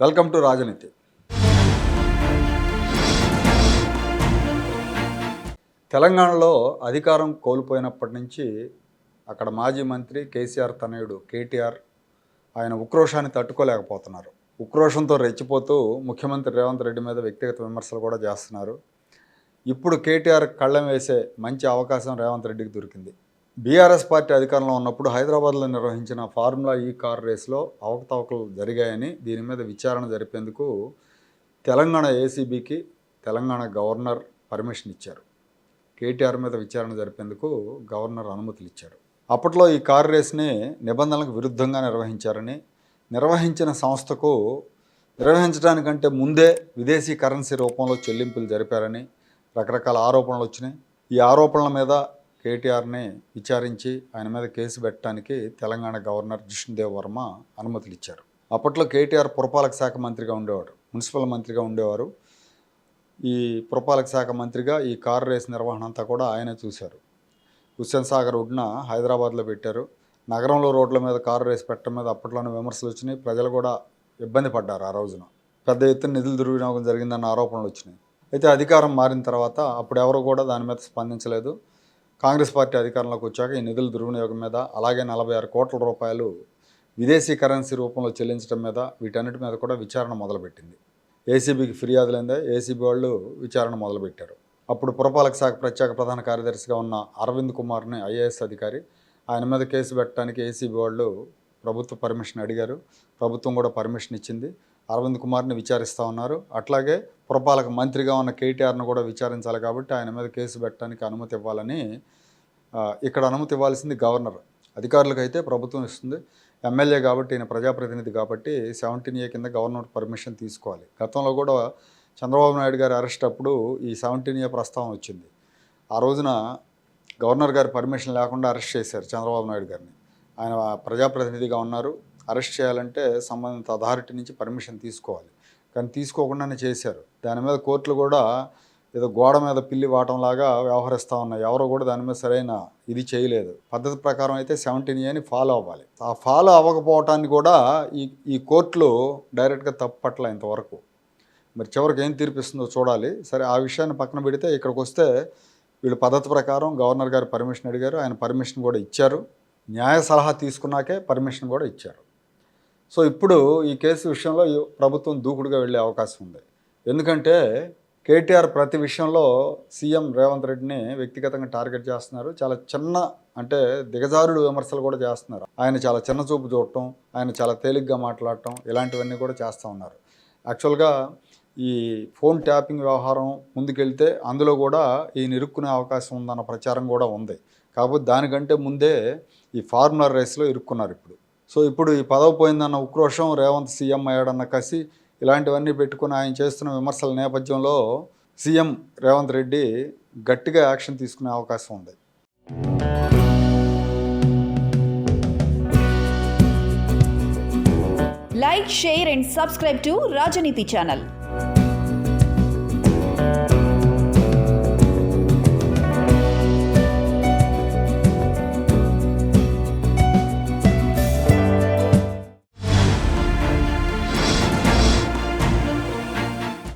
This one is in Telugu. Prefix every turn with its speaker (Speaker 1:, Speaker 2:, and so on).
Speaker 1: వెల్కమ్ టు రాజనీతి. తెలంగాణలో అధికారం కోల్పోయినప్పటి నుంచి అక్కడ మాజీ మంత్రి కేసీఆర్ తనయుడు కేటీఆర్ ఆయన ఉక్రోషాన్ని తట్టుకోలేకపోతున్నారు. ఉక్రోషంతో రెచ్చిపోతూ ముఖ్యమంత్రి రేవంత్ రెడ్డి మీద వ్యక్తిగత విమర్శలు కూడా చేస్తున్నారు. ఇప్పుడు కేటీఆర్ కళ్ళం వేసే మంచి అవకాశం రేవంత్ రెడ్డికి దొరికింది. బీఆర్ఎస్ పార్టీ అధికారంలో ఉన్నప్పుడు హైదరాబాద్లో నిర్వహించిన ఫార్ములా ఈ కార్ రేస్లో అవకతవకలు జరిగాయని దీని మీద విచారణ జరిపేందుకు తెలంగాణ ఏసీబీకి తెలంగాణ గవర్నర్ పర్మిషన్ ఇచ్చారు. కేటీఆర్ మీద విచారణ జరిపేందుకు గవర్నర్ అనుమతులు ఇచ్చారు. అప్పట్లో ఈ కార్ రేస్ని నిబంధనలకు విరుద్ధంగా నిర్వహించారని నిర్వహించిన సంస్థకు నిర్వహించడానికంటే ముందే విదేశీ కరెన్సీ రూపంలో చెల్లింపులు జరిపారని రకరకాల ఆరోపణలు వచ్చినాయి. ఈ ఆరోపణల మీద కేటీఆర్ని విచారించి ఆయన మీద కేసు పెట్టడానికి తెలంగాణ గవర్నర్ జిష్ణుదేవ్ వర్మ అనుమతులు ఇచ్చారు అప్పట్లో కేటీఆర్ పురపాలక శాఖ మంత్రిగా ఉండేవారు మున్సిపల్ మంత్రిగా ఉండేవారు. ఈ పురపాలక శాఖ మంత్రిగా ఈ కారు రేస్ నిర్వహణ అంతా కూడా ఆయనే చూశారు. హుస్సేన్ సాగర్ ఒడ్డున హైదరాబాద్లో పెట్టారు. నగరంలో రోడ్ల మీద కారు రేస్ పెట్టడం మీద అప్పట్లోనే విమర్శలు వచ్చినాయి. ప్రజలు కూడా ఇబ్బంది పడ్డారు ఆ రోజున. పెద్ద ఎత్తున నిధులు దుర్వినియోగం జరిగిందన్న ఆరోపణలు వచ్చినాయి. అయితే అధికారం మారిన తర్వాత అప్పుడు ఎవరు కూడా దాని మీద స్పందించలేదు. కాంగ్రెస్ పార్టీ అధికారంలోకి వచ్చాక ఈ నిధుల దుర్వినియోగం మీద అలాగే నలభై ఆరు కోట్ల రూపాయలు విదేశీ కరెన్సీ రూపంలో చెల్లించడం మీద వీటన్నిటి మీద కూడా విచారణ మొదలుపెట్టింది. ఏసీబీకి ఫిర్యాదులైందే ఏసీబీ వాళ్ళు విచారణ మొదలుపెట్టారు. అప్పుడు పురపాలక శాఖ ప్రత్యేక ప్రధాన కార్యదర్శిగా ఉన్న అరవింద్ కుమార్ని ఐఏఎస్ అధికారి ఆయన మీద కేసు పెట్టడానికి ఏసీబీ వాళ్ళు ప్రభుత్వ పర్మిషన్ అడిగారు. ప్రభుత్వం కూడా పర్మిషన్ ఇచ్చింది. అరవింద్ కుమార్ని విచారిస్తూ ఉన్నారు. అట్లాగే పురపాలక మంత్రిగా ఉన్న కేటీఆర్ను కూడా విచారించాలి కాబట్టి ఆయన మీద కేసు పెట్టడానికి అనుమతి ఇవ్వాలని ఇక్కడ అనుమతి ఇవ్వాల్సింది గవర్నర్. అధికారులకు అయితే ప్రభుత్వం ఇస్తుంది. ఎమ్మెల్యే కాబట్టి ఈయన ప్రజాప్రతినిధి కాబట్టి సెవెంటీన్ ఏ కింద గవర్నర్ పర్మిషన్ తీసుకోవాలి. గతంలో కూడా చంద్రబాబు నాయుడు గారి అరెస్ట్ అప్పుడు ఈ సెవెంటీన్ ఏ ప్రస్తావన వచ్చింది. ఆ రోజున గవర్నర్ గారి పర్మిషన్ లేకుండా అరెస్ట్ చేశారు చంద్రబాబు నాయుడు గారిని. ఆయన ప్రజాప్రతినిధిగా ఉన్నారు. అరెస్ట్ చేయాలంటే సంబంధిత అథారిటీ నుంచి పర్మిషన్ తీసుకోవాలి. కానీ తీసుకోకుండానే చేశారు. దాని మీద కోర్టులు కూడా ఏదో గోడ మీద పిల్లి వాటంలాగా వ్యవహరిస్తూ ఉన్నాయి. ఎవరు కూడా దాని మీద సరైన ఇది చేయలేదు. పద్ధతి ప్రకారం అయితే సెవెంటీన్ ఏని ఫాలో అవ్వాలి. ఆ ఫాలో అవ్వకపోవటాన్ని కూడా ఈ ఈ కోర్టులు డైరెక్ట్గా తప్పట్ల ఇంతవరకు. మరి చివరికి ఏం తీర్పిస్తుందో చూడాలి. సరే ఆ విషయాన్ని పక్కన పెడితే ఇక్కడికి వస్తే వీళ్ళు పద్ధతి ప్రకారం గవర్నర్ గారు పర్మిషన్ అడిగారు. ఆయన పర్మిషన్ కూడా ఇచ్చారు. న్యాయ సలహా తీసుకున్నాకే పర్మిషన్ కూడా ఇచ్చారు. సో ఇప్పుడు ఈ కేసు విషయంలో ప్రభుత్వం దూకుడుగా వెళ్ళే అవకాశం ఉంది. ఎందుకంటే కేటీఆర్ ప్రతి విషయంలో సీఎం రేవంత్ రెడ్డిని వ్యక్తిగతంగా టార్గెట్ చేస్తున్నారు. చాలా చిన్న అంటే దిగజారుడు విమర్శలు కూడా చేస్తున్నారు. ఆయన చాలా చిన్న చూపు చూడటం ఆయన చాలా తేలిగ్గా మాట్లాడటం ఇలాంటివన్నీ కూడా చేస్తూ ఉన్నారు. యాక్చువల్గా ఈ ఫోన్ ట్యాపింగ్ వ్యవహారం ముందుకెళ్తే అందులో కూడా ఈయన ఇరుక్కునే అవకాశం ఉందన్న ప్రచారం కూడా ఉంది. కాకపోతే దానికంటే ముందే ఈ ఫార్ములర్ రేస్లో ఇరుక్కున్నారు ఇప్పుడు. సో ఇప్పుడు ఈ పదవి పోయిందన్న ఉక్రోషం రేవంత్ సీఎం అయ్యాడన్న కసి ఇలాంటివన్నీ పెట్టుకుని ఆయన చేస్తున్న విమర్శల నేపథ్యంలో సీఎం రేవంత్ రెడ్డి గట్టిగా యాక్షన్ తీసుకునే అవకాశం ఉంది.
Speaker 2: Like share and subscribe to Rajaneethi channel.